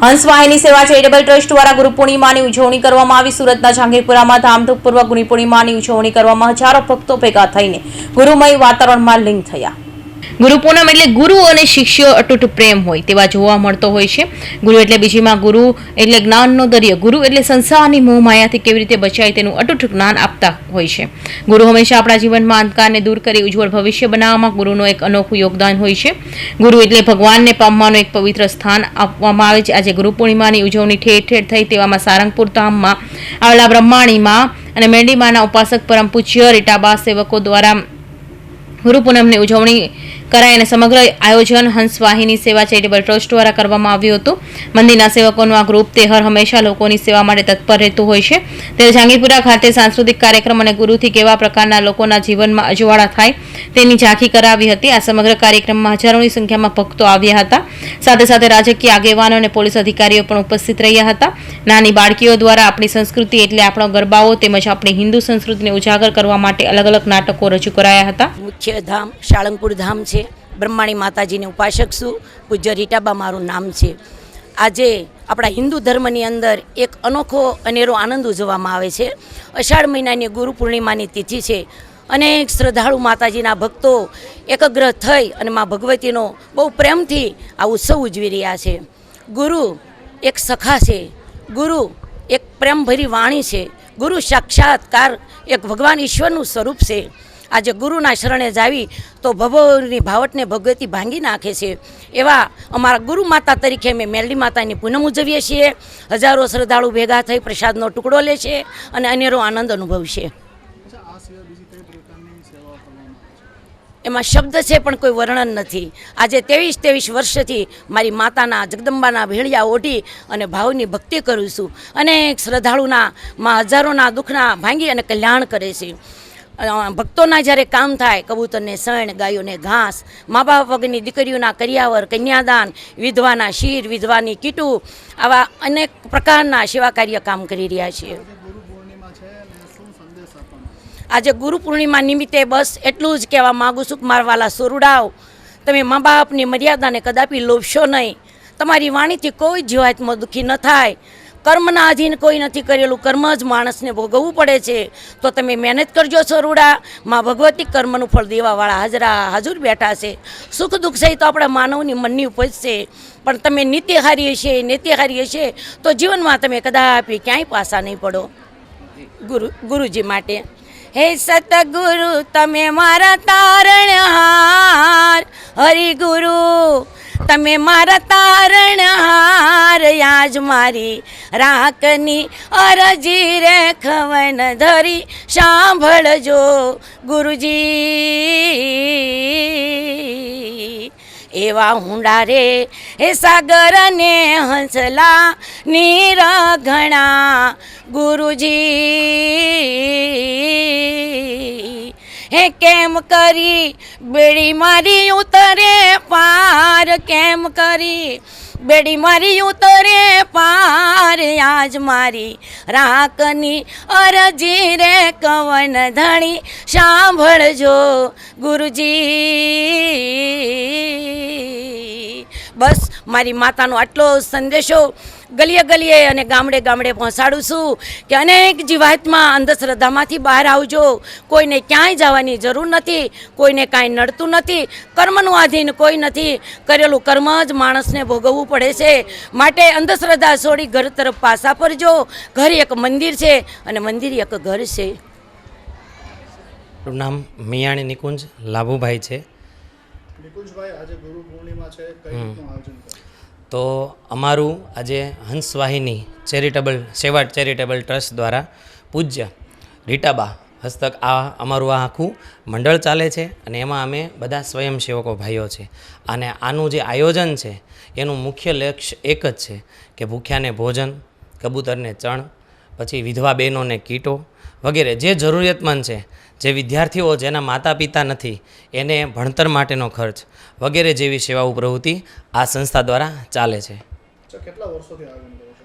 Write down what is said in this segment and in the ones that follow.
હંસવાહિની સેવા charitable trust દ્વારા ગુરુ પૂર્ણિમાની ઉજવણી કરવામાં આવી. સુરતના જાંગીરપુરામાં ધામધૂમપૂર્વક ગુરુ પૂર્ણિમાની ઉજવણી કરવામાં હજારો ભક્તો ભેગા થઈને ગુરુમય વાતાવરણમાં લીન થયા. ગુરુ પૂનમ એટલે ગુરુ અને શિષ્ય અતૂટ પ્રેમ હોય તેવા જોવા મળતો હોય છે. ગુરુ એટલે બીજીમાં ગુરુ એટલે જ્ઞાનનો દરિયો. ગુરુ એટલે સંસારની મોહ માયાથી કેવી રીતે બચાય તેનું અતૂટ જ્ઞાન આપતા હોય છે. ગુરુ હંમેશા આપણા જીવનમાં અંધકારને દૂર કરી ઉજ્જવળ ભવિષ્ય બનાવવામાં ગુરુનું એક અનોખું યોગદાન હોય છે. ગુરુ એટલે ભગવાનને પામવાનું એક પવિત્ર સ્થાન આપવામાં આવે છે. આજે ગુરુ પૂર્ણિમાની ઉજવણી ઠેર ઠેર થઈ તેવામાં સારંગપુર ધામમાં આવેલા બ્રહ્માણીમાં અને મેંડીમાના ઉપાસક પરમ પૂજ્ય રીટાબા સેવકો દ્વારા ગુરુ પૂનમની ઉજવણી કરાઈ અને સમગ્ર આયોજન હંસવાહિની સેવા ચેરિટેબલ ટ્રસ્ટ દ્વારા કરવામાં આવ્યું હતું. મંદિરના સેવકોનું આ ગ્રુપ તે હંમેશા લોકોની સેવા માટે તત્પર રહેતું હોય છે. ત્યારે જાંગીપુરા ખાતે સાંસ્કૃતિક કાર્યક્રમ અને ગુરુથી કેવા પ્રકારના લોકોના જીવનમાં અજવાળા થાય તેની ઝાંખી કરાવી હતી. આ સમગ્ર કાર્યક્રમમાં હજારોની સંખ્યામાં ભક્તો આવ્યા હતા. સાથે સાથે રાજકીય આગેવાનો અને પોલીસ અધિકારીઓ પણ ઉપસ્થિત રહ્યા હતા. નાની બાળકીઓ દ્વારા આપણી સંસ્કૃતિ એટલે આપણો ગરબાઓ તેમજ આપણી હિન્દુ સંસ્કૃતિને ઉજાગર કરવા માટે અલગ અલગ નાટકો રજૂ કરાયા હતા. મુખ્ય ધામ, સાળંગપુર ધામ છે. બ્રહ્માણી માતાજીને ઉપાસક છું. પૂજ્ય રીટાબા મારું નામ છે. આજે આપણા હિન્દુ ધર્મની અંદર એક અનોખો અનેરો આનંદ ઉજવવામાં આવે છે. અષાઢ મહિનાની ગુરુ પૂર્ણિમાની તિથિ છે. અનેક શ્રદ્ધાળુ માતાજીના ભક્તો એકગ્ર થઈ અને મા ભગવતીનો બહુ પ્રેમથી આ ઉત્સવ ઉજવી રહ્યા છે. ગુરુ એક સખા છે. ગુરુ એક પ્રેમભરી વાણી છે. ગુરુ સાક્ષાત્કાર એક ભગવાન ઈશ્વરનું સ્વરૂપ છે. આજે ગુરુના શરણે જાવી તો ભવોની ભાવટને ભગવતી ભાંગી નાખે છે. એવા અમારા ગુરુ માતા તરીકે અમે મેરડી માતાની પૂનમ ઉજવીએ છીએ. હજારો શ્રદ્ધાળુ ભેગા થઈ પ્રસાદનો ટુકડો લે છે અને અનેરો આનંદ અનુભવશે. એમાં શબ્દ છે પણ કોઈ વર્ણન નથી. આજે ત્રેવીસ ત્રેવીસ વર્ષથી મારી માતાના જગદંબાના ભેળિયા ઓઢી અને ભાવની ભક્તિ કરું છું. અનેક શ્રદ્ધાળુના, માં હજારોના દુઃખના ભાંગી અને કલ્યાણ કરે છે. ભક્તોના જ્યારે કામ થાય, કબૂતરને સણ ગાયોને ઘાસ મા બાપ વગરની દીકરીઓના કરિયાવર, કન્યાદાન, વિધવાના શીર, વિધવાની કીટું, આવા અનેક પ્રકારના સેવા કાર્ય કામ કરી રહ્યા છીએ. આજે ગુરુ પૂર્ણિમા નિમિત્તે બસ એટલું જ કહેવા માગું છું કે મારા વાલા તમે મા બાપની મર્યાદાને કદાપી લોભશો નહીં. તમારી વાણીથી કોઈ જીવાતમાં દુઃખી ન થાય. કર્મના આધીન કોઈ નથી કરેલું. કર્મ જ માણસને ભોગવવું પડે છે. તો તમે મહેનત કરજો સરુડા. માં ભગવતી કર્મનું ફળ દેવાવાળા હાજરા હાજર બેઠા છે. સુખ દુઃખ સહિત આપણા માનવની મનની ઉપજ છે. પણ તમે નિત્યહારી હશે નિત્યહારી હશે, તો જીવનમાં તમે કદાપી ક્યાંય પાસા નહીં પડો. ગુરુ, ગુરુજી માટે. હે સતગુરુ, તમે મારા તારણ હાર. હરિગુરુ તમે મારા તારણહાર યાજ મારી રાખની અરજી રે ખવન ધરી સાંભળજો ગુરુજી. એવા હુંડા રે, હે સાગર ને હંસલા નીર ઘણા ગુરુજી. કેમ કરી? બેડી મારી ઉતરે પાર કેમ કરી? બેડી મારી ઉતરે પાર આજ મારી રાખની અરજી રે કવન ધણી સાંભળજો ગુરુજી. બસ મારી માતાનો આટલો સંદેશો ગલીએ ગલીએ અને ગામડે ગામડે પહોંચાડું છું કે અનેક જીવાતમાં અંધશ્રદ્ધામાંથી બહાર આવજો. કોઈને ક્યાંય જવાની જરૂર નથી, કોઈને કાંઈ નડતું નથી, કર્મનું આધીન કોઈ નથી. કરેલું કર્મ જ માણસને ભોગવવું પડે છે. માટે અંધશ્રદ્ધા છોડી ઘર તરફ પાસા ફરજો. ઘર એક મંદિર છે અને મંદિર એક ઘર છે. નામ મિયાણી નિકુંજ લાભુભાઈ છે. નિકુંજભાઈ આજે ગુરુ પૂર્ણિમા છે કઈ રીતનું આયોજન તો અમારું આજે હંસવાહિની ચેરિટેબલ સેવા ચેરિટેબલ ટ્રસ્ટ દ્વારા પૂજ્ય રીટાબા હસ્તક આ અમારું આ આખું મંડળ ચાલે છે અને એમાં અમે બધા સ્વયંસેવકો ભાઈઓ છે. અને આનું જે આયોજન છે એનું મુખ્ય લક્ષ્ય એક જ છે કે ભૂખ્યાને ભોજન કબૂતરને ચણ પછી વિધવા બહેનોને કીટો વગેરે જે જરૂરિયાતમંદ છે જે વિદ્યાર્થીઓ જેના માતા પિતા નથી એને ભણતર માટેનો ખર્ચ વગેરે જેવી સેવાઓ પ્રવૃત્તિ આ સંસ્થા દ્વારા ચાલે છે.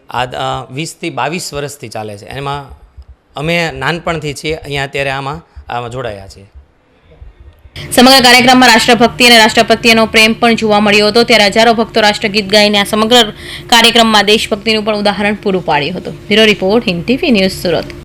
આ વીસથી બાવીસ વર્ષથી ચાલે છે. એમાં અમે નાનપણથી છીએ અહીંયા અત્યારે આમાં આમાં જોડાયા છીએ. સમગ્ર કાર્યક્રમમાં રાષ્ટ્રભક્તિ અને રાષ્ટ્રપ્રત્યેનો પ્રેમ પણ જોવા મળ્યો હતો. ત્યારે હજારો ભક્તો રાષ્ટ્રગીત ગાઈને આ સમગ્ર કાર્યક્રમમાં દેશભક્તિનું પણ ઉદાહરણ પૂરું પાડ્યું હતું. Bureau report Hind TV news Surat.